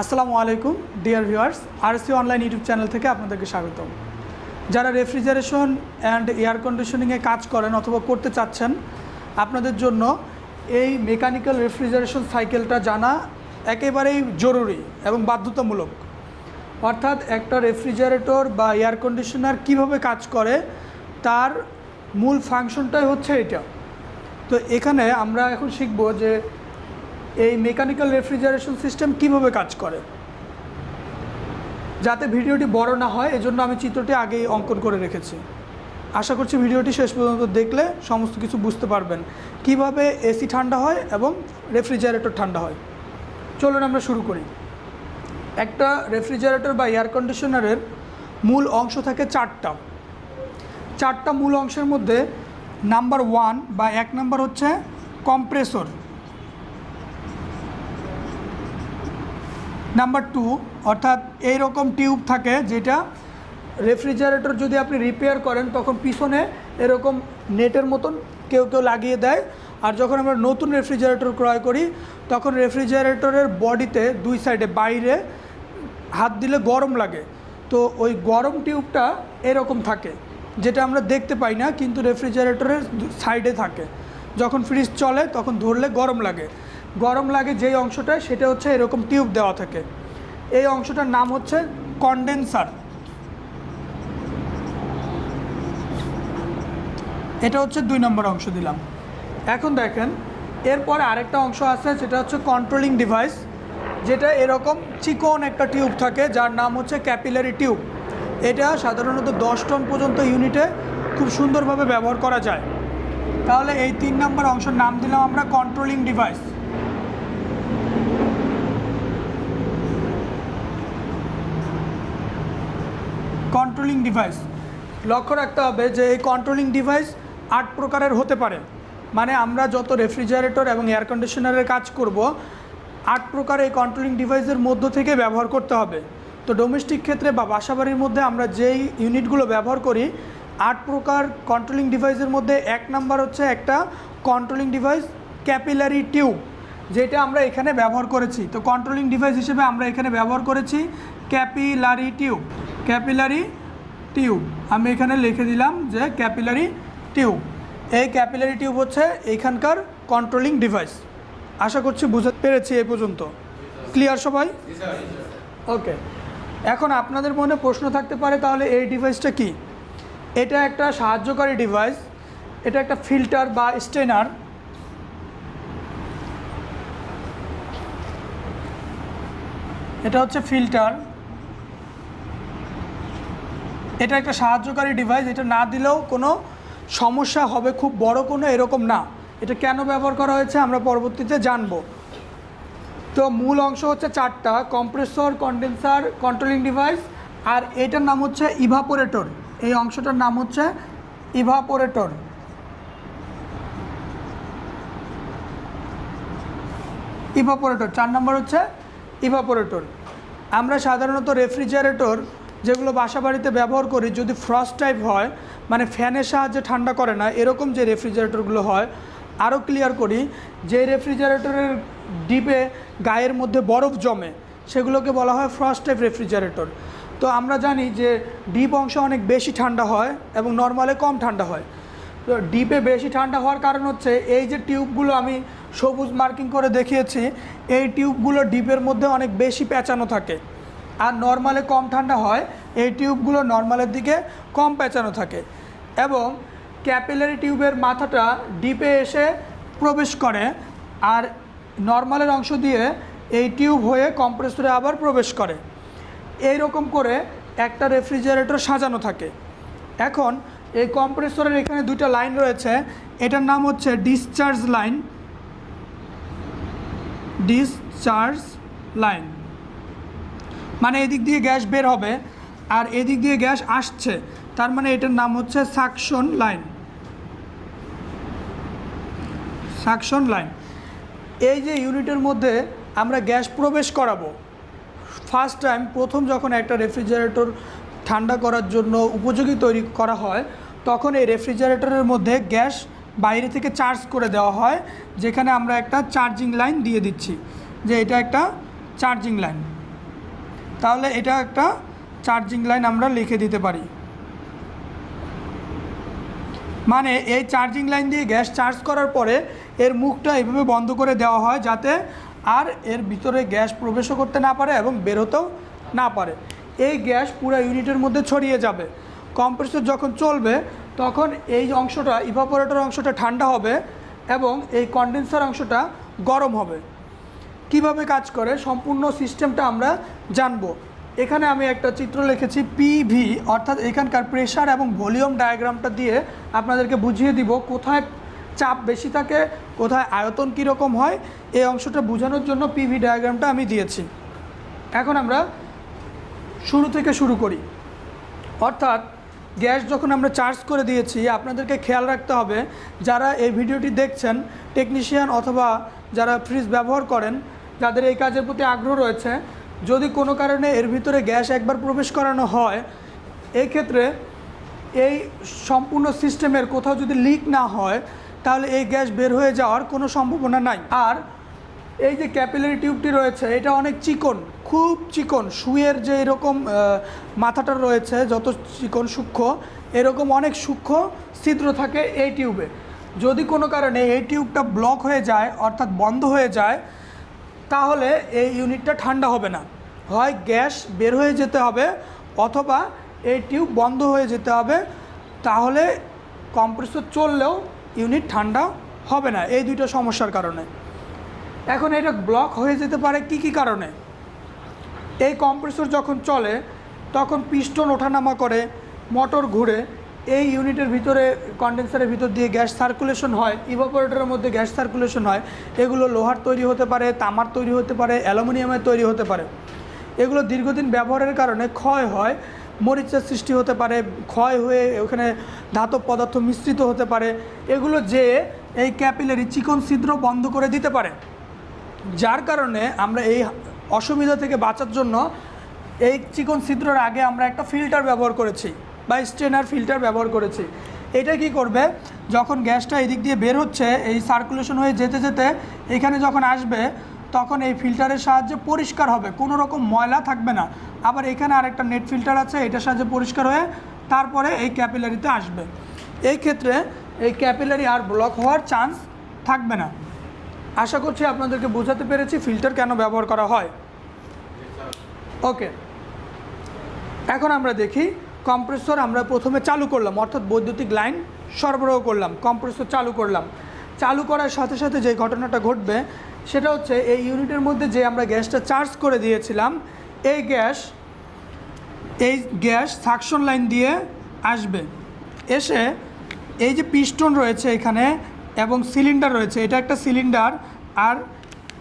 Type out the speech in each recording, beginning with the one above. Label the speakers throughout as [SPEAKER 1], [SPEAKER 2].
[SPEAKER 1] আসসালামু আলাইকুম, dear viewers RC online YouTube channel থেকে আপনাদেরকে স্বাগতম। যারা রেফ্রিজারেশন অ্যান্ড এয়ার কন্ডিশনিংয়ে কাজ করেন অথবা করতে চাচ্ছেন, আপনাদের জন্য এই মেকানিক্যাল রেফ্রিজারেশন সাইকেলটা জানা একেবারেই জরুরি এবং বাধ্যতামূলক। অর্থাৎ একটা রেফ্রিজারেটর বা এয়ার কন্ডিশনার কীভাবে কাজ করে, তার মূল ফাংশনটাই হচ্ছে এটা। তো এখানে আমরা এখন শিখব যে এই মেকানিক্যাল রেফ্রিজারেশন সিস্টেম কীভাবে কাজ করে? যাতে ভিডিওটি বড় না হয়, এজন্য আমি চিত্রটি আগেই অঙ্কন করে রেখেছি। আশা করছি ভিডিওটি শেষ পর্যন্ত দেখলে সমস্ত কিছু বুঝতে পারবেন। কীভাবে এসি ঠান্ডা হয় এবং রেফ্রিজারেটর ঠান্ডা হয়। চলুন আমরা শুরু করি। একটা রেফ্রিজারেটর বা এয়ার কন্ডিশনারের মূল অংশ থাকে চারটা। চারটা মূল অংশের মধ্যে নাম্বার ওয়ান বা এক নাম্বার হচ্ছে কম্প্রেসর নাম্বার টু অর্থাৎ এই রকম টিউব থাকে যেটা রেফ্রিজারেটর যদি আপনি রিপেয়ার করেন, তখন পিছনে এরকম নেটের মতন কেউ কেউ লাগিয়ে দেয়। আর যখন আমরা নতুন রেফ্রিজারেটর ক্রয় করি, তখন রেফ্রিজারেটরের বডিতে দুই সাইডে বাইরে হাত দিলে গরম লাগে। তো ওই গরম টিউবটা এরকম থাকে, যেটা আমরা দেখতে পাই না, কিন্তু রেফ্রিজারেটরের সাইডে থাকে। যখন ফ্রিজ চলে, তখন ধরলে গরম লাগে। গরম লাগে যেই অংশটা, সেটা হচ্ছে এরকম টিউব দেওয়া থাকে। এই অংশটার নাম হচ্ছে কন্ডেন্সার। এটা হচ্ছে দুই নম্বর অংশ দিলাম। এখন দেখেন, এরপরে আরেকটা অংশ আছে, সেটা হচ্ছে কন্ট্রোলিং ডিভাইস যেটা এরকম চিকন একটা টিউব থাকে, যার নাম হচ্ছে ক্যাপিলারি টিউব। এটা সাধারণত দশ টন পর্যন্ত ইউনিটে খুব সুন্দরভাবে ব্যবহার করা যায়। তাহলে এই তিন নম্বর অংশের নাম দিলাম আমরা কন্ট্রোলিং ডিভাইস কন্ট্রোলিং ডিভাইস লক্ষ্য রাখতে হবে যে এই কন্ট্রোলিং ডিভাইস আট প্রকারের হতে পারে। মানে আমরা যত রেফ্রিজারেটর এবং এয়ার কন্ডিশনারের কাজ করব, আট প্রকার এই কন্ট্রোলিং ডিভাইসের মধ্য থেকে ব্যবহার করতে হবে। তো ডোমেস্টিক ক্ষেত্রে বা বাসাবাড়ির মধ্যে আমরা যেই ইউনিটগুলো ব্যবহার করি, আট প্রকার কন্ট্রোলিং ডিভাইসের মধ্যে এক নাম্বার হচ্ছে একটা কন্ট্রোলিং ডিভাইস ক্যাপিলারি টিউব যেটা আমরা এখানে ব্যবহার করেছি। তো কন্ট্রোলিং ডিভাইস হিসেবে আমরা এখানে ব্যবহার করেছি ক্যাপিলারি টিউব ক্যাপিলারি টিউব। আমি এখানে লিখে দিলাম যে ক্যাপিলারি টিউব। এই ক্যাপিলারি টিউব হচ্ছে এইখানকার কন্ট্রোলিং ডিভাইস আশা করছি বুঝতে পেরেছি এই পর্যন্ত। ক্লিয়ার সবাই? ওকে এখন আপনাদের মনে প্রশ্ন থাকতে পারে, তাহলে এই ডিভাইসটা কি? এটা একটা সাহায্যকারী ডিভাইস এটা একটা ফিল্টার বা স্টেনার এটা হচ্ছে ফিল্টার এটা একটা সাহায্যকারী ডিভাইস এটা না দিলেও কোনো সমস্যা হবে, খুব বড় কোনো এরকম না। এটা কেন ব্যবহার করা হয়েছে আমরা পরবর্তীতে জানব। তো মূল অংশ হচ্ছে চারটা কম্প্রেসর কন্ডেন্সার কন্ট্রোলিং ডিভাইস আর এটার নাম হচ্ছে ইভাপোরেটর এই অংশটার নাম হচ্ছে ইভাপোরেটর ইভাপোরেটর চার নম্বর হচ্ছে ইভাপোরেটর আমরা সাধারণত রেফ্রিজারেটর যেগুলো বাসা বাড়িতে ব্যবহার করি, যদি ফ্রস্ট টাইপ হয় মানে ফ্যানের সাহায্যে ঠান্ডা করে না, এরকম যে রেফ্রিজারেটরগুলো হয়, আরও ক্লিয়ার করি, যে রেফ্রিজারেটরের ডিপে গায়ের মধ্যে বরফ জমে, সেগুলোকে বলা হয় ফ্রস্ট টাইপ রেফ্রিজারেটর তো আমরা জানি যে ডিপ অংশ অনেক বেশি ঠান্ডা হয় এবং নর্মালে কম ঠান্ডা হয়। তো ডিপে বেশি ঠান্ডা হওয়ার কারণ হচ্ছে, এই যে টিউবগুলো আমি সবুজ মার্কিং করে দেখিয়েছি, এই টিউবগুলো ডিপের মধ্যে অনেক বেশি পেঁচানো থাকে। আর নর্মালে কম ঠান্ডা হয়, এই টিউবগুলো নর্মালের দিকে কম পেঁচানো থাকে এবং ক্যাপিলারি টিউবের মাথাটা ডিপে এসে প্রবেশ করে আর নর্মালের অংশ দিয়ে এই টিউব হয়ে কম্প্রেসরে আবার প্রবেশ করে। এই রকম করে একটা রেফ্রিজারেটর সাজানো থাকে। এখন এই কম্প্রেসরের এখানে দুইটা লাইন রয়েছে, এটার নাম হচ্ছে ডিসচার্জ লাইন ডিসচার্জ লাইন মানে এদিক দিয়ে গ্যাস বের হবে আর এদিক দিয়ে গ্যাস আসছে। তার মানে এটার নাম হচ্ছে সাকশন লাইন। Suction line. এই যে ইউনিটের মধ্যে আমরা গ্যাস প্রবেশ করাবো। ফার্স্ট টাইম প্রথম যখন একটা রেফ্রিজারেটর ঠান্ডা করার জন্য উপযোগী তৈরি করা হয়, তখন এই রেফ্রিজারেটরের মধ্যে গ্যাস বাইরে থেকে চার্জ করে দেওয়া হয়, যেখানে আমরা একটা চার্জিং লাইন দিয়ে দিচ্ছি। যে এটা একটা চার্জিং লাইন। তাহলে এটা একটা চার্জিং লাইন আমরা লিখে দিতে পারি। মানে এই চার্জিং লাইন দিয়ে গ্যাস চার্জ করার পরে এর মুখটা এইভাবে বন্ধ করে দেওয়া হয় যাতে আর এর ভিতরে গ্যাস প্রবেশও করতে না পারে এবং বেরোতেও না পারে। এই গ্যাস পুরো ইউনিটের মধ্যে ছড়িয়ে যাবে। কম্প্রেসর যখন চলবে, তখন এই অংশটা ইভাপোরেটর অংশটা ঠান্ডা হবে এবং এই কন্ডেন্সার অংশটা গরম হবে। কীভাবে কাজ করে, সম্পূর্ণ সিস্টেমটা আমরা জানব। এখানে আমি একটা চিত্র লিখেছি পিভি অর্থাৎ এখানকার প্রেশার এবং ভলিউম ডায়াগ্রামটা দিয়ে আপনাদেরকে বুঝিয়ে দিব কোথায় চাপ বেশি থাকে, কোথায় আয়তন কীরকম হয়। এই অংশটা বোঝানোর জন্য পিভি ডায়াগ্রামটা আমি দিয়েছি। এখন আমরা শুরু থেকে শুরু করি। অর্থাৎ গ্যাস যখন আমরা চার্জ করে দিয়েছি, আপনাদেরকে খেয়াল রাখতে হবে, যারা এই ভিডিওটি দেখছেন টেকনিশিয়ান অথবা যারা ফ্রিজ ব্যবহার করেন যাদের এই কাজের প্রতি আগ্রহ রয়েছে। যদি কোনো কারণে এর ভিতরে গ্যাস একবার প্রবেশ করানো হয় এই ক্ষেত্রে এই সম্পূর্ণ সিস্টেমের কোথাও যদি লিক না হয়, তাহলে এই গ্যাস বের হয়ে যাওয়ার কোনো সম্ভাবনা নাই। আর এই যে ক্যাপিলারি টিউবটি রয়েছে, এটা অনেক চিকন, খুব চিকন। সুয়ের যে এরকম মাথাটা রয়েছে, যত চিকন সূক্ষ্ম, এরকম অনেক সূক্ষ্ম ছিদ্র থাকে এই টিউবে। যদি কোনো কারণে এই টিউবটা ব্লক হয়ে যায়, অর্থাৎ বন্ধ হয়ে যায় তাহলে এই ইউনিটটা ঠান্ডা হবে না। হয় গ্যাস বের হয়ে যেতে হবে অথবা এই টিউব বন্ধ হয়ে যেতে হবে। তাহলে কম্প্রেসর চললেও ইউনিট ঠান্ডা হবে না। এই দুইটা সমস্যার কারণে। এখন এটা ব্লক হয়ে যেতে পারে কি কি কারণে? এই কম্প্রেসর যখন চলে, তখন পিস্টন ওঠানামা করে, মোটর ঘুরে এই ইউনিটের ভিতরে কন্ডেন্সারের ভিতর দিয়ে গ্যাস সার্কুলেশন হয় ইভাপোরেটরের মধ্যে গ্যাস সার্কুলেশন হয়। এগুলো লোহার তৈরি হতে পারে, তামার তৈরি হতে পারে, অ্যালুমিনিয়ামের তৈরি হতে পারে। এগুলো দীর্ঘদিন ব্যবহারের কারণে ক্ষয় হয়, মরিচের সৃষ্টি হতে পারে, ক্ষয় হয়ে ওখানে ধাতব পদার্থ মিশ্রিত হতে পারে। এগুলো যে এই ক্যাপিলারি চিকন ছিদ্র বন্ধ করে দিতে পারে। যার কারণে আমরা এই অসুবিধা থেকে বাঁচার জন্য এই চিকন ছিদ্রর আগে আমরা একটা ফিল্টার ব্যবহার করেছি। বা স্ট্রেনার ফিল্টার ব্যবহার করেছি। এটা কি করবে? যখন গ্যাসটা এদিক দিয়ে বের হচ্ছে, এই সার্কুলেশন হয়ে যেতে যেতে এখানে যখন আসবে, তখন এই ফিল্টারের সাহায্যে পরিষ্কার হবে। কোনো রকম ময়লা থাকবে না। আবার এখানে আরেকটা নেট ফিল্টার আছে, এটার সাহায্যে পরিষ্কার হয়ে তারপরে এই ক্যাপিলারিতে আসবে। এই ক্ষেত্রে এই ক্যাপিলারি আর ব্লক হওয়ার চান্স থাকবে না। আশা করছি আপনাদেরকে বোঝাতে পেরেছি ফিল্টার কেন ব্যবহার করা হয়। ওকে এখন আমরা দেখি কম্প্রেসর আমরা প্রথমে চালু করলাম, অর্থাৎ বৈদ্যুতিক লাইন সরবরাহ করলাম, কম্প্রেসর চালু করলাম। চালু করার সাথে সাথে যে ঘটনাটা ঘটবে, সেটা হচ্ছে এই ইউনিটের মধ্যে যে আমরা গ্যাসটা চার্জ করে দিয়েছিলাম, এই গ্যাস এই গ্যাস সাকশন লাইন দিয়ে আসবে। এসে এই যে পিস্টন রয়েছে এখানে এবং সিলিন্ডার রয়েছে, এটা একটা সিলিন্ডার, আর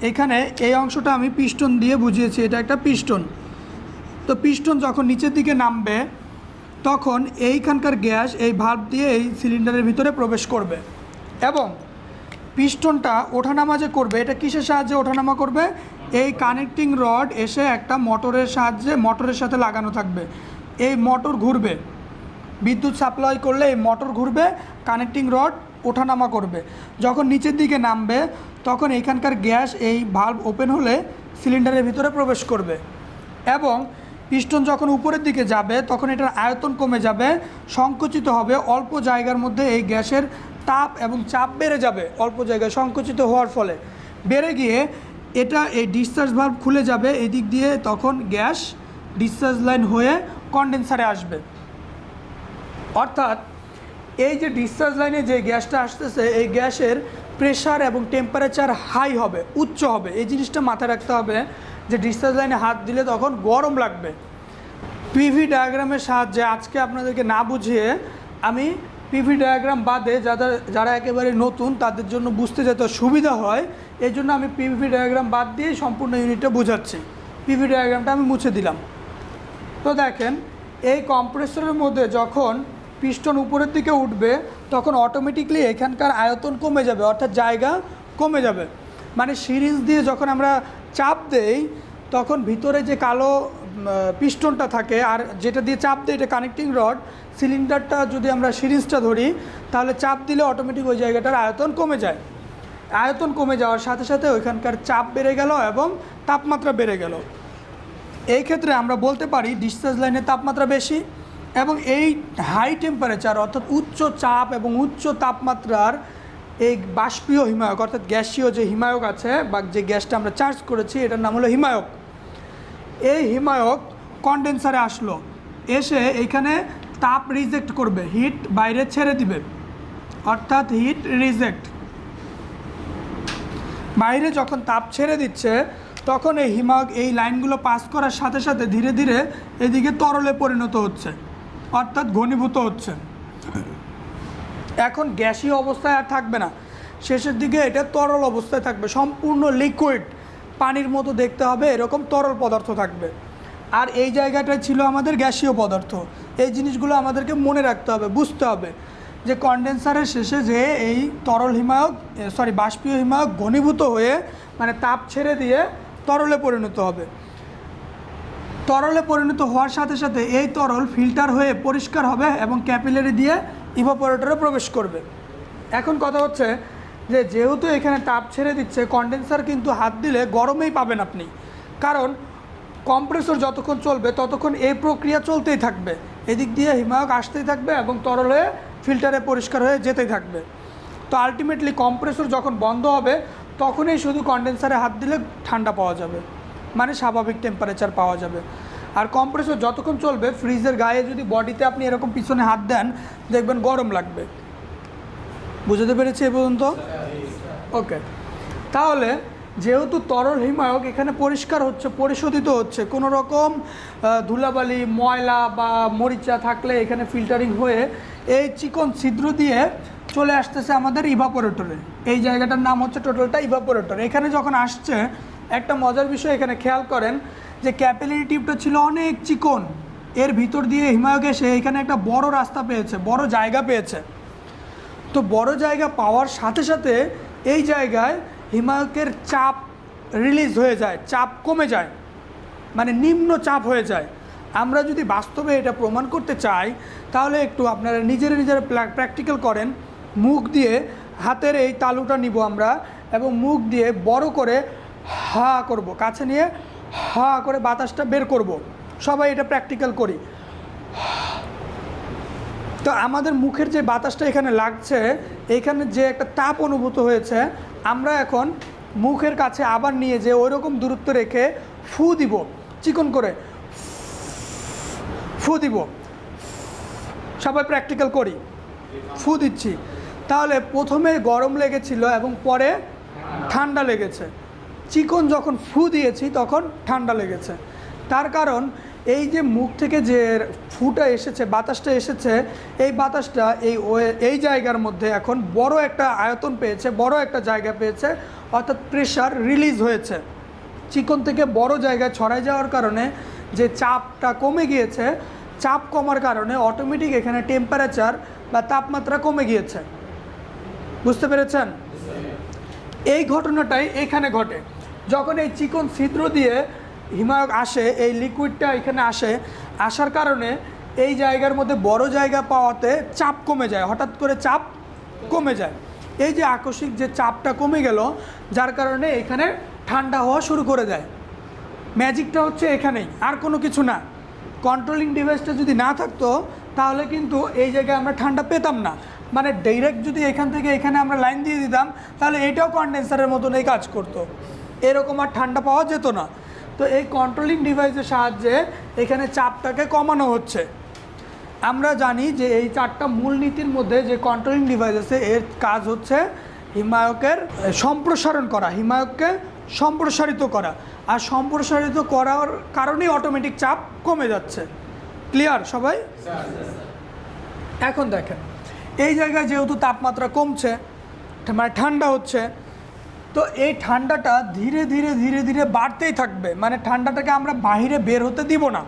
[SPEAKER 1] এখানে এই অংশটা আমি পিস্টন দিয়ে বুঝিয়েছি, এটা একটা পিস্টন। তো পিস্টন যখন নিচের দিকে নামবে তখন এইখানকার গ্যাস এই ভাল্ব দিয়ে এই সিলিন্ডারের ভিতরে প্রবেশ করবে। এবং পিস্টনটা ওঠানামা যে করবে। এটা কিসের সাহায্যে ওঠানামা করবে? এই কানেক্টিং রড এসে একটা মোটরের সাহায্যে মোটরের সাথে লাগানো থাকবে। এই মোটর ঘুরবে। বিদ্যুৎ সাপ্লাই করলে এই মোটর ঘুরবে কানেক্টিং রড ওঠানামা করবে। যখন নিচের দিকে নামবে, তখন এইখানকার গ্যাস এই ভাল্ব ওপেন হলে সিলিন্ডারের ভিতরে প্রবেশ করবে। এবং পিস্টন যখন উপরের দিকে যাবে, তখন এটার আয়তন কমে যাবে, সংকুচিত হবে, অল্প জায়গার মধ্যে এই গ্যাসের তাপ এবং চাপ বেড়ে যাবে, অল্প জায়গায় সংকুচিত হওয়ার ফলে। বেড়ে গিয়ে এটা এই ডিসচার্জ ভাল্ব খুলে যাবে, এদিক দিয়ে তখন গ্যাস ডিসচার্জ লাইন হয়ে কন্ডেন্সারে আসবে। অর্থাৎ এই যে ডিসচার্জ লাইনে যে গ্যাসটা আসতেছে, এই গ্যাসের প্রেশার এবং টেম্পারেচার হাই হবে, উচ্চ হবে, এই জিনিসটা মাথায় রাখতে হবে যে ডিসচার্জ লাইনে হাত দিলে তখন গরম লাগবে। পিভি ডায়াগ্রামের সাহায্যে আজকে আপনাদেরকে না বুঝিয়ে আমি পিভি ডায়াগ্রাম বাদে যাদের যারা একেবারে নতুন তাদের জন্য বুঝতে যাতে সুবিধা হয়, এই জন্য আমি পিভি ডায়াগ্রাম বাদ দিয়ে সম্পূর্ণ ইউনিটটা বোঝাচ্ছি। পিভি ডায়াগ্রামটা আমি মুছে দিলাম। তো দেখেন, এই কম্প্রেসরের মধ্যে যখন পিস্টন উপরের দিকে উঠবে, তখন অটোমেটিকলি এখানকার আয়তন কমে যাবে, অর্থাৎ জায়গা কমে যাবে। মানে সিরিজ দিয়ে যখন আমরা চাপ দেই, তখন ভিতরে যে কালো পিস্টনটা থাকে আর যেটা দিয়ে চাপ দেয় এটা কানেক্টিং রড সিলিন্ডারটা যদি আমরা সিরিজটা ধরি, তাহলে চাপ দিলে অটোমেটিক ওই জায়গাটার আয়তন কমে যায়। আয়তন কমে যাওয়ার সাথে সাথে ওইখানকার চাপ বেড়ে গেল এবং তাপমাত্রা বেড়ে গেল। এই ক্ষেত্রে আমরা বলতে পারি ডিসচার্জ লাইনের তাপমাত্রা বেশি এবং এই হাই টেম্পারেচার অর্থাৎ উচ্চ চাপ এবং উচ্চ তাপমাত্রার এই বাষ্পীয় হিমায়ক, অর্থাৎ গ্যাসীয় যে হিমায়ক আছে, বা যে গ্যাসটা আমরা চার্জ করেছি, এটার নাম হলো হিমায়ক। এই হিমায়ক কন্ডেন্সারে আসলো। এসে এইখানে তাপ রিজেক্ট করবে হিট বাইরে ছেড়ে দিবে। অর্থাৎ হিট রিজেক্ট বাইরে যখন তাপ ছেড়ে দিচ্ছে, তখন এই হিমায়ক এই লাইনগুলো পাস করার সাথে সাথে ধীরে ধীরে এদিকে তরলে পরিণত হচ্ছে, অর্থাৎ ঘনীভূত হচ্ছে। এখন গ্যাসীয় অবস্থায় আর থাকবে না। শেষের দিকে এটা তরল অবস্থায় থাকবে। সম্পূর্ণ লিকুইড পানির মতো দেখতে হবে, এরকম তরল পদার্থ থাকবে। আর এই জায়গাটায় ছিল আমাদের গ্যাসীয় পদার্থ। এই জিনিসগুলো আমাদেরকে মনে রাখতে হবে, বুঝতে হবে যে কন্ডেন্সারের শেষে যে এই তরল হিমায়ক সরি বাষ্পীয় হিমায়ক ঘনীভূত হয়ে মানে তাপ ছেড়ে দিয়ে তরলে পরিণত হবে। তরলে পরিণত হওয়ার সাথে সাথে এই তরল ফিল্টার হয়ে পরিষ্কার হবে এবং ক্যাপিলারি দিয়ে ইভাপোরেটরে প্রবেশ করবে। এখন কথা হচ্ছে যে, যেহেতু এখানে তাপ ছেড়ে দিচ্ছে কন্ডেন্সার কিন্তু হাত দিলে গরমেই পাবেন আপনি। কারণ কম্প্রেসর যতক্ষণ চলবে, ততক্ষণ এই প্রক্রিয়া চলতেই থাকবে। এদিক দিয়ে হিমায়ক আসতেই থাকবে এবং তরল হয়ে ফিল্টারে পরিষ্কার হয়ে যেতেই থাকবে। তো আলটিমেটলি কম্প্রেসর যখন বন্ধ হবে, তখনই শুধু কন্ডেন্সারে হাত দিলে ঠান্ডা পাওয়া যাবে। মানে স্বাভাবিক টেম্পারেচার পাওয়া যাবে। আর কম্প্রেসর যতক্ষণ চলবে ফ্রিজের গায়ে যদি বডিতে আপনি এরকম পিছনে হাত দেন, দেখবেন গরম লাগবে। বুঝতে পেরেছি এ পর্যন্ত? ওকে তাহলে, যেহেতু তরল হিমায়ক এখানে পরিষ্কার হচ্ছে, পরিশোধিত হচ্ছে, কোনো রকম ধুলাবালি, ময়লা বা মরিচা থাকলে এখানে ফিল্টারিং হয়ে এই চিকন ছিদ্র দিয়ে চলে আসতেছে আমাদের ইভাপোরেটরে এই জায়গাটার নাম হচ্ছে টোটালটা ইভাপোরেটর এখানে যখন আসছে, একটা মজার বিষয় এখানে খেয়াল করেন যে ক্যাপিলারি টিউবটা ছিল অনেক চিকন, এর ভিতর দিয়ে হিমায়ক এসে এখানে একটা বড় রাস্তা পেয়েছে, বড় জায়গা পেয়েছে। তো বড় জায়গা পাওয়ার সাথে সাথে এই জায়গায় হিমায়কের চাপ রিলিজ হয়ে যায়, চাপ কমে যায় মানে নিম্ন চাপ হয়ে যায়। আমরা যদি বাস্তবে এটা প্রমাণ করতে চাই, তাহলে একটু আপনারা নিজেরা নিজেরা প্র্যাকটিক্যাল করেন। মুখ দিয়ে হাতের এই তালুটা নিব আমরা, এবং মুখ দিয়ে বড় করে হা করব, কাছে নিয়ে হা করে বাতাসটা বের করব। সবাই এটা প্র্যাকটিক্যাল করি। তো আমাদের মুখের যে বাতাসটা এখানে লাগছে, এখানে যে একটা তাপ অনুভূত হয়েছে, আমরা এখন মুখের কাছে আবার নিয়ে যে ওই রকম দূরত্ব রেখে ফু দিব, চিকন করে। ফু দিব। সবাই প্র্যাকটিক্যাল করি। ফু দিচ্ছি। তাহলে প্রথমে গরম লেগেছিল এবং পরে ঠান্ডা লেগেছে। চিকন যখন ফু দিয়েছি, তখন ঠান্ডা লেগেছে। তার কারণ, এই যে মুখ থেকে যে ফুটা এসেছে, বাতাসটা এসেছে, এই বাতাসটা এই এই জায়গার মধ্যে এখন বড় একটা আয়তন পেয়েছে, বড় একটা জায়গা পেয়েছে, অর্থাৎ প্রেশার রিলিজ হয়েছে। চিকন থেকে বড় জায়গায় ছড়াই যাওয়ার কারণে যে চাপটা কমে গিয়েছে, চাপ কমার কারণে অটোমেটিক এখানে টেম্পারেচার বা তাপমাত্রা কমে গিয়েছে। বুঝতে পেরেছেন? এই ঘটনাটাই এখানে ঘটে। যখন এই চিকন ছিদ্র দিয়ে হিমায়ক আসে, এই লিকুইডটা এখানে আসে, আসার কারণে এই জায়গার মধ্যে বড় জায়গা পাওয়াতে চাপ কমে যায়। হঠাৎ করে চাপ কমে যায়। এই যে আকস্মিক যে চাপটা কমে গেল, যার কারণে এখানে ঠান্ডা হওয়া শুরু করে দেয়। ম্যাজিকটা হচ্ছে এখানেই, আর কোনো কিছু না। কন্ট্রোলিং ডিভাইসটা যদি না থাকতো, তাহলে কিন্তু এই জায়গায় আমরা ঠান্ডা পেতাম না। মানে ডাইরেক্ট যদি এখান থেকে এখানে আমরা লাইন দিয়ে দিতাম, তাহলে এটাও কন্ডেন্সারের মতন এই কাজ করতো। এরকম আর ঠান্ডা পাওয়া যেত না। তো এই কন্ট্রোলিং ডিভাইসের সাহায্যে এখানে চাপটাকে কমানো হচ্ছে। আমরা জানি যে এই চারটা মূলনীতির মধ্যে যে কন্ট্রোলিং ডিভাইস আছে, এর কাজ হচ্ছে হিমায়কের সম্প্রসারণ করা, হিমায়ককে সম্প্রসারিত করা। আর সম্প্রসারিত করার কারণেই অটোমেটিক চাপ কমে যাচ্ছে। ক্লিয়ার সবাই? এখন দেখেন, এই জায়গায় যেহেতু তাপমাত্রা কমছে মানে ঠান্ডা হচ্ছে তো এই ঠান্ডাটা ধীরে ধীরে ধীরে ধীরে বাড়তেই থাকবে। মানে ঠান্ডাটাকে আমরা বাহিরে বের হতে দিব না।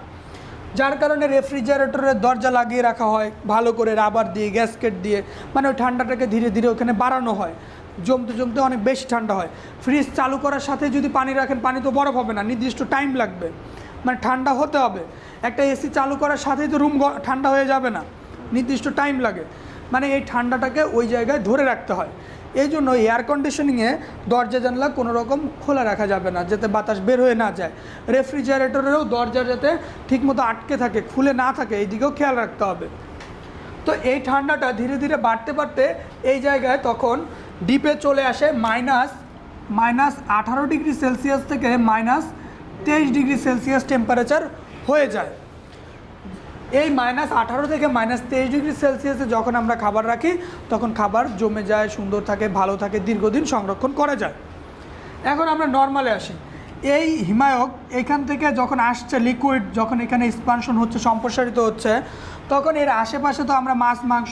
[SPEAKER 1] যার কারণে রেফ্রিজারেটরের দরজা লাগিয়ে রাখা হয়, ভালো করে রাবার দিয়ে, গ্যাসকেট দিয়ে। মানে ওই ঠান্ডাটাকে ধীরে ধীরে ওখানে বাড়ানো হয়। জমতে জমতে অনেক বেশি ঠান্ডা হয়। ফ্রিজ চালু করার সাথে যদি পানি রাখেন, পানি তো বরফ হবে না, নির্দিষ্ট টাইম লাগবে। মানে ঠান্ডা হতে হবে। একটা এসি চালু করার সাথেই তো রুম ঠান্ডা হয়ে যাবে না। নির্দিষ্ট টাইম লাগে। মানে এই ঠান্ডাটাকে ওই জায়গায় ধরে রাখতে হয়। এই জন্য এয়ার কন্ডিশনিংয়ে দরজা জানলা কোনো রকম খোলা রাখা যাবে না, যাতে বাতাস বের হয়ে না যায়। রেফ্রিজারেটরেরও দরজা যাতে ঠিকমতো আটকে থাকে, খুলে না থাকে, এই দিকেও খেয়াল রাখতে হবে। তো এই ঠান্ডাটা ধীরে ধীরে বাড়তে বাড়তে এই জায়গায় তখন ডিপে চলে আসে মাইনাস মাইনাস আঠারো ডিগ্রি সেলসিয়াস থেকে মাইনাস তেইশ ডিগ্রি সেলসিয়াস টেম্পারেচার হয়ে যায়। এই মাইনাস আঠারো থেকে মাইনাস তেইশ ডিগ্রি সেলসিয়াসে যখন আমরা খাবার রাখি, তখন খাবার জমে যায়, সুন্দর থাকে, ভালো থাকে, দীর্ঘদিন সংরক্ষণ করা যায়। এখন আমরা নর্মালে আসি। এই হিমায়ক এখান থেকে যখন আসছে লিকুইড যখন এখানে এক্সপানশন হচ্ছে, সম্প্রসারিত হচ্ছে, তখন এর আশেপাশে তো আমরা মাছ, মাংস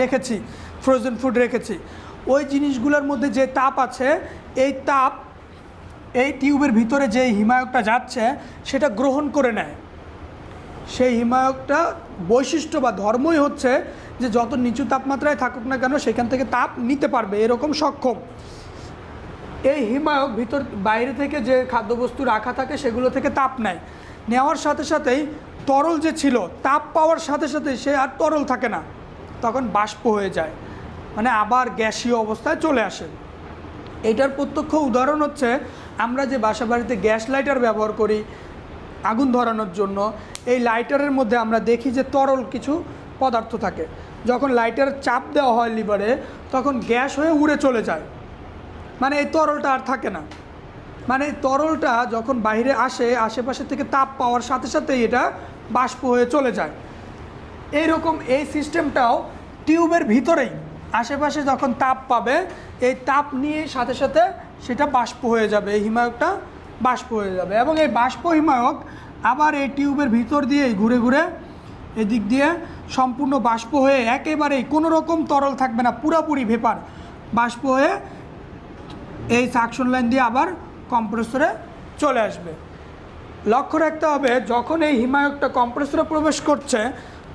[SPEAKER 1] রেখেছি ফ্রোজেন ফুড রেখেছি। ওই জিনিসগুলোর মধ্যে যে তাপ আছে, এই তাপ এই টিউবের ভিতরে যে হিমায়কটা যাচ্ছে, সেটা গ্রহণ করে নেয়। সেই হিমায়কটা বৈশিষ্ট্য বা ধর্মই হচ্ছে যে যত নিচু তাপমাত্রায় থাকুক না কেন সেখান থেকে তাপ নিতে পারবে, এরকম সক্ষম। এই হিমায়ক ভিতর, বাইরে থেকে যে খাদ্যবস্তু রাখা থাকে সেগুলো থেকে তাপ নেয়। নেওয়ার সাথে সাথেই তরল যে ছিল, তাপ পাওয়ার সাথে সাথে সে আর তরল থাকে না। তখন বাষ্প হয়ে যায় মানে আবার গ্যাসীয় অবস্থায় চলে আসে। এটার প্রত্যক্ষ উদাহরণ হচ্ছে, আমরা যে বাসা বাড়িতে গ্যাস লাইটার ব্যবহার করি আগুন ধরানোর জন্য এই লাইটারের মধ্যে আমরা দেখি যে তরল কিছু পদার্থ থাকে। যখন লাইটার চাপ দেওয়া হয় লিভারে, তখন গ্যাস হয়ে উড়ে চলে যায়। মানে এই তরলটা আর থাকে না। মানে তরলটা যখন বাইরে আসে, আশেপাশে থেকে তাপ পাওয়ার সাথে সাথেই এটা বাষ্প হয়ে চলে যায়। এইরকম এই সিস্টেমটাও টিউবের ভিতরেই। আশেপাশে যখন তাপ পাবে, এই তাপ নিয়ে সাথে সাথে সেটা বাষ্প হয়ে যাবে, এই হিমায়কটা বাষ্প হয়ে যাবে এবং এই বাষ্প হিমায়ক আবার এই টিউবের ভিতর দিয়েই ঘুরে ঘুরে এদিক দিয়ে সম্পূর্ণ বাষ্প হয়ে একেবারেই কোনো রকম তরল থাকবে না, পুরাপুরি ভেপার বাষ্প হয়ে এই সাকশন লাইন দিয়ে আবার কম্প্রেসরে চলে আসবে। লক্ষ্য রাখতে হবে, যখন এই হিমায়কটা কম্প্রেসরে প্রবেশ করছে,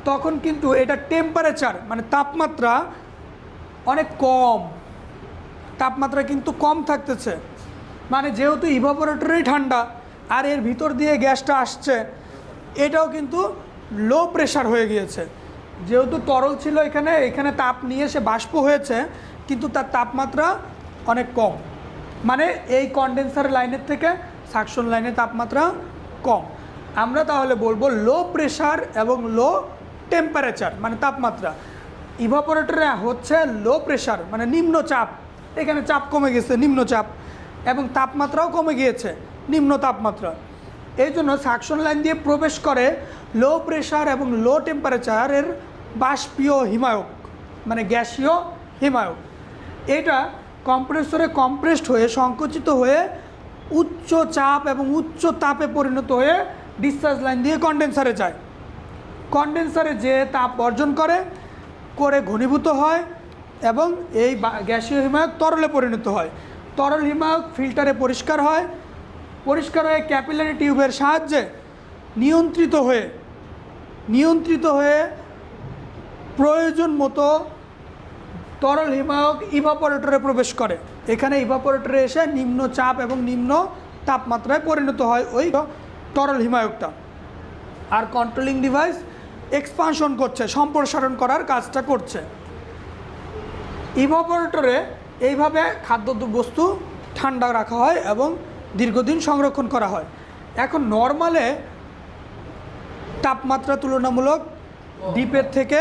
[SPEAKER 1] তখন কিন্তু এটা টেম্পারেচার মানে তাপমাত্রা অনেক কম, তাপমাত্রা কিন্তু কম থাকতেছে। মানে যেহেতু ইভাপোরেটরেই ঠান্ডা, আর এর ভিতর দিয়ে গ্যাসটা আসছে, এটাও কিন্তু লো প্রেশার হয়ে গিয়েছে। যেহেতু তরল ছিল এখানে এখানে তাপ নিয়ে সে বাষ্প হয়েছে, কিন্তু তার তাপমাত্রা অনেক কম। মানে এই কন্ডেন্সার লাইনের থেকে সাকশন লাইনের তাপমাত্রা কম। আমরা তাহলে বলব লো প্রেশার এবং লো টেম্পারেচার মানে তাপমাত্রা। ইভাপোরেটরে হচ্ছে লো প্রেশার মানে নিম্ন চাপ এখানে চাপ কমে গেছে নিম্ন চাপ এবং তাপমাত্রাও কমে গিয়েছে, নিম্ন তাপমাত্রা। এই জন্য সাকশন লাইন দিয়ে প্রবেশ করে লো প্রেশার এবং লো টেম্পারেচারের বাষ্পীয় হিমায়ক মানে গ্যাসীয় হিমায়ক। এটা কম্প্রেসরে কম্প্রেসড হয়ে, সংকুচিত হয়ে উচ্চ চাপ এবং উচ্চ তাপে পরিণত হয়ে ডিসচার্জ লাইন দিয়ে কন্ডেন্সারে যায়। কন্ডেন্সারে যে তাপ বর্জন করে করে ঘনীভূত হয় এবং এই গ্যাসীয় হিমায়ক তরলে পরিণত হয়। তরল হিমায়ক ফিল্টারে পরিষ্কার হয়। পরিষ্কার হয়ে ক্যাপিলারি টিউবের সাহায্যে নিয়ন্ত্রিত হয়ে নিয়ন্ত্রিত হয়ে প্রয়োজন মতো তরল হিমায়ক ইভাপোরেটরে প্রবেশ করে। এখানে ইভাপোরেটরে এসে নিম্ন চাপ এবং নিম্ন তাপমাত্রায় পরিণত হয় ওই তরল হিমায়কটা আর কন্ট্রোলিং ডিভাইস এক্সপানশন করছে, সম্প্রসারণ করার কাজটা করছে। ইভাপোরেটরে এইভাবে খাদ্য বস্তু ঠান্ডা রাখা হয় এবং দীর্ঘদিন সংরক্ষণ করা হয়। এখন নর্মালে তাপমাত্রা তুলনামূলক ডিপের থেকে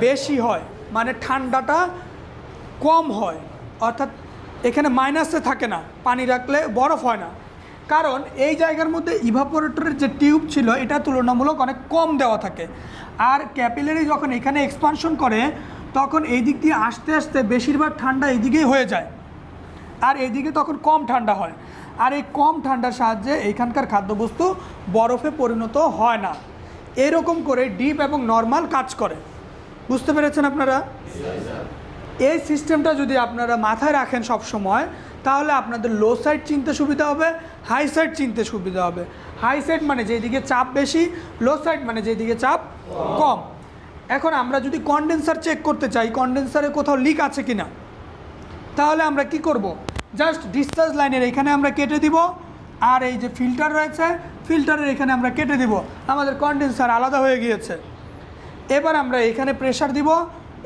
[SPEAKER 1] বেশি হয় মানে ঠান্ডাটা কম হয়। অর্থাৎ এখানে মাইনাসে থাকে না, পানি রাখলে বরফ হয় না। কারণ এই জায়গার মধ্যে ইভাপোরেটরের যে টিউব ছিল, এটা তুলনামূলক অনেক কম দেওয়া থাকে। আর ক্যাপিলারি যখন এখানে এক্সপানশন করে তখন এই দিক দিয়ে আসতে আসতে বেশিরভাগ ঠান্ডা এইদিকেই হয়ে যায়। আর এদিকে তখন কম ঠান্ডা হয়। আর এই কম ঠান্ডার সাহায্যে এইখানকার খাদ্যবস্তু বরফে পরিণত হয় না। এরকম করে ডিপ এবং নর্মাল কাজ করে। বুঝতে পেরেছেন আপনারা? এই সিস্টেমটা যদি আপনারা মাথায় রাখেন সব সময় তাহলে আপনাদের লো সাইড চিনতে সুবিধা হবে, হাই সাইড চিনতে সুবিধা হবে। হাই সাইড মানে যেদিকে চাপ বেশি, লো সাইড মানে যেদিকে চাপ কম। এখন আমরা যদি কন্ডেন্সার চেক করতে চাই কন্ডেন্সারে কোথাও লিক আছে কি না তাহলে আমরা কি করব? জাস্ট ডিসচার্জ লাইনের এখানে আমরা কেটে দিব, আর এই যে ফিল্টার রয়েছে ফিল্টারের এখানে আমরা কেটে দিব। আমাদের কন্ডেন্সার আলাদা হয়ে গিয়েছে। এবার আমরা এখানে প্রেশার দিব,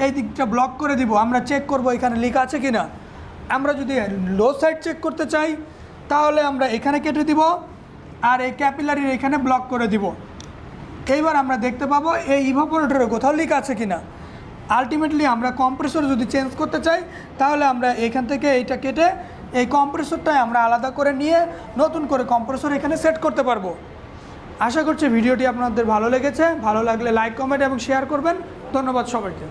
[SPEAKER 1] এই দিকটা ব্লক করে দিব। আমরা চেক করব এখানে লিক আছে কি না আমরা যদি লো সাইড চেক করতে চাই, তাহলে আমরা এখানে কেটে দিব, আর এই ক্যাপিলারির এখানে ব্লক করে দিব। এইবার আমরা দেখতে পাবো এই ইভাপোরেটরে কোথাও লিক আছে কি না আলটিমেটলি আমরা কম্প্রেসর যদি চেঞ্জ করতে চাই, তাহলে আমরা এখান থেকে এইটা কেটে এই কম্প্রেসরটাই আমরা আলাদা করে নিয়ে নতুন করে কম্প্রেসর এখানে সেট করতে পারব। আশা করছি ভিডিওটি আপনাদের ভালো লেগেছে। ভালো লাগলে লাইক কমেন্ট এবং শেয়ার করবেন। ধন্যবাদ সবাইকে।